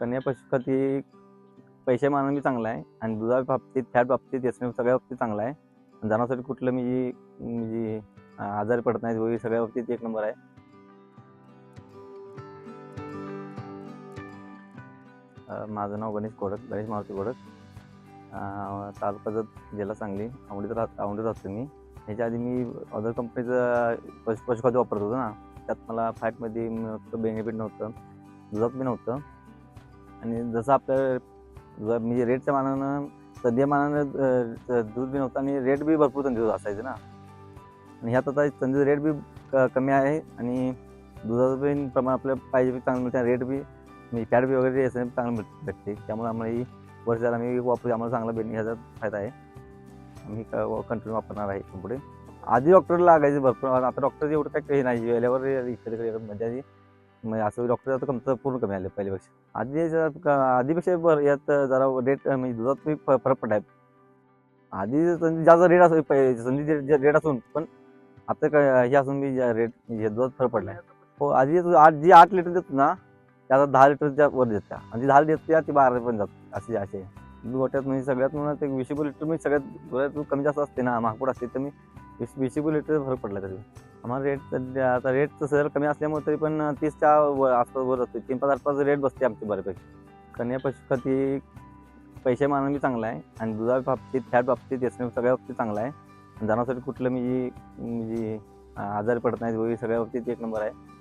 कन्या पशुखाती पैसे मानाने मी चांगला आहे आणि दुधा बाबतीत फॅट बाबतीत एसएम सगळ्या बाबतीत चांगला आहे. आणि कुठलं मी म्हणजे आजारी पडत नाहीत वगैरे सगळ्या बाबतीत एक नंबर आहे. माझं नाव गणेश कोडक गणेश मारुती कोडक तालुका जत जिल्हा सांगली. आवडीत राहत आवडीत राहतो मी. ह्याच्या आधी मी अदर कंपनीचं पशु पशुखाद्य वापरत होतो ना. त्यात मला फॅटमध्ये बेनिफिट नव्हतं. दुधात बी नव्हतं. आणि जसं आपलं जर म्हणजे रेटच्या मानानं सध्या मानानं दूध बी नव्हतं आणि रेट बी भरपूर संधी असायचं ना. आणि ह्यात आता संधी रेट बी क- कमी आहे आणि दुधाचं बी प्रमाण आपल्या पाहिजे बी चांगलं मिळते रेट बी म्हणजे फॅट बी वगैरे याचं चांगलं मिळ- भेटते. त्यामुळे आम्हाला ही वर्षाला आम्ही वापरू आम्हाला चांगला बेन ह्याचा फायदा आहे. आम्ही कंटिन्यू वापरणार आहे पुढे. आधी डॉक्टर लागायचे भरपूर. आता डॉक्टर एवढं काही काही नाही. गेल्यावर इकडे म्हणजे आधी म्हणजे असं डॉक्टर आता कमतर पूर्ण कमी आले पहिल्यापेक्षा. आधी आधीपेक्षा बरं यात जरा रेट म्हणजे दुधात फ- फरक पडलाय. आधी संधी जास्त रेट असो संधी रेट असून पण आता काय हे असून मी रेट दुधात फरक पडलाय. हो आधी आठ जी आठ लिटर देतो ना त्या दहा लिटरच्या वर देतात आणि जी दहा लिटर त्या ती बारा पण जात असे असे गोट्यात म्हणजे सगळ्यात म्हणून ते वीस लिटर म्हणजे सगळ्यात कमी जास्त असते ना महापूर असते तर मी वीस वीस लिटर फरक पडला तरी आम्हाला रेट आता रेट तसं कमी असल्यामुळे तरी पण तीसच्या व- आसपास वर असते तीन पाच आसपास रेट बसते आमची बऱ्यापैकी. कन्या पशुखाती पैसे मानून बी चांगला आहे आणि दुधा बाबतीत फॅट बाबतीत एस सगळ्या बाबतीत चांगला आहे. आणि कुठलं म्हणजे म्हणजे आजारी पडत नाहीत सगळ्या बाबतीत एक नंबर आहे.